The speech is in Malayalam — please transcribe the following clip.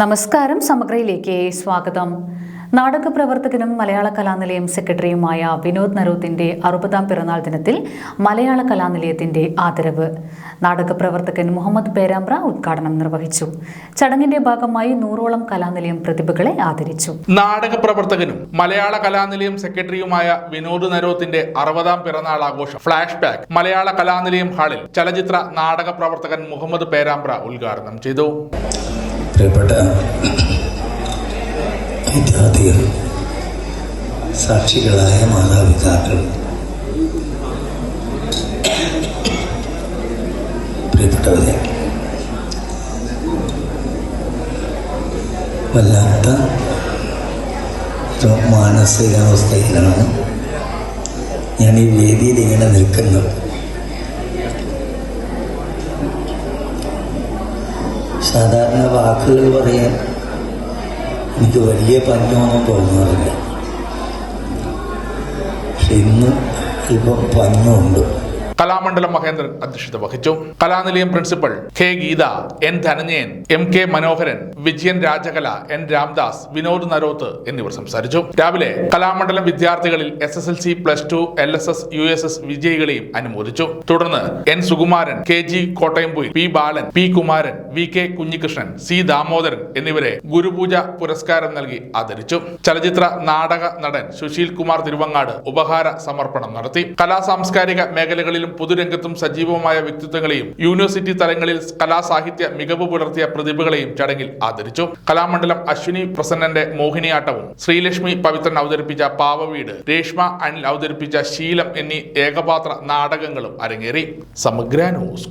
നമസ്കാരം സമഗ്രയിലേക്ക് സ്വാഗതം. നാടക പ്രവർത്തകനും മലയാള കലാനിലയം സെക്രട്ടറിയുമായ വിനോദ് നരോത്തിന്റെ അറുപതാം പിറന്നാൾ ദിനത്തിൽ മലയാള കലാനിലയത്തിന്റെ ആദരവ്. നാടക പ്രവർത്തകൻ മുഹമ്മദ് പേരാമ്പ്ര ഉദ്ഘാടനം നിർവഹിച്ചു. ചടങ്ങിന്റെ ഭാഗമായി നൂറോളം കലാനിലയം പ്രതിഭകളെ ആദരിച്ചു. നാടക പ്രവർത്തകനും മലയാള കലാനിലയം സെക്രട്ടറിയുമായ വിനോദ് നരോത്തിന്റെ അറുപതാം പിറന്നാൾ ആഘോഷം ഫ്ലാഷ് ബാക്ക് മലയാള കലാനിലയം ഹാളിൽ ചലച്ചിത്ര നാടക പ്രവർത്തകൻ മുഹമ്മദ് പേരാമ്പ്ര ഉദ്ഘാടനം ചെയ്തു. പ്രിയപ്പെട്ട വിദ്യാർത്ഥികൾ സാക്ഷികളായ മാതാപിതാക്കൾ പ്രിയപ്പെട്ടവരെ വല്ലാത്ത മാനസികാവസ്ഥയിലാണ് ഞാൻ ഈ വേദിയിൽ ഇങ്ങനെ നിൽക്കുന്നത്. സാധാരണ വാക്കുകൾ പറയാൻ എനിക്ക് വലിയ പഞ്ഞൊന്നും തോന്നാറില്ല. പക്ഷെ ഇന്ന് ഇപ്പം പഞ്ഞുണ്ട്. കലാമണ്ഡലം മഹേന്ദ്രൻ അധ്യക്ഷത വഹിച്ചു. Kalanilayam principal K Geetha N Dhananjayan M K Manoharan Vijayan Rajakala N Ramdas Vinod Naroth എന്നിവർ സംസാരിച്ചു. രാവിലെ കലാമണ്ഡലം വിദ്യാർത്ഥികളിൽ S S L C plus two L S S U S S വിജയികളെയും അനുമോദിച്ചു. തുടർന്ന് N Sukumaran K G കോട്ടയംപുയിൽ P Balan P Kumaran V K Kunhikrishnan C Damodaran എന്നിവരെ ഗുരുപൂജ പുരസ്കാരം നൽകി ആദരിച്ചു. ചലച്ചിത്ര നാടക നടൻ സുശീൽ കുമാർ തിരുവങ്ങാട് ഉപഹാര സമർപ്പണം നടത്തി. കലാ സാംസ്കാരിക മേഖലകളിലും പൊതുരംഗത്തും സജീവമായ വ്യക്തിത്വങ്ങളെയും യൂണിവേഴ്സിറ്റി തലങ്ങളിൽ കലാസാഹിത്യ മികവ് പുലർത്തിയ പ്രതിഭകളെയും ചടങ്ങിൽ ആദരിച്ചു. കലാമണ്ഡലം അശ്വിനി പ്രസന്നന്റെ മോഹിനിയാട്ടവും ശ്രീലക്ഷ്മി പവിത്രൻ അവതരിപ്പിച്ച പാവവീട് രേഷ്മ അനിൽ അവതരിപ്പിച്ച ശീലം എന്നീ ഏകപാത്ര നാടകങ്ങളും അരങ്ങേറി. സമഗ്ര ന്യൂസ്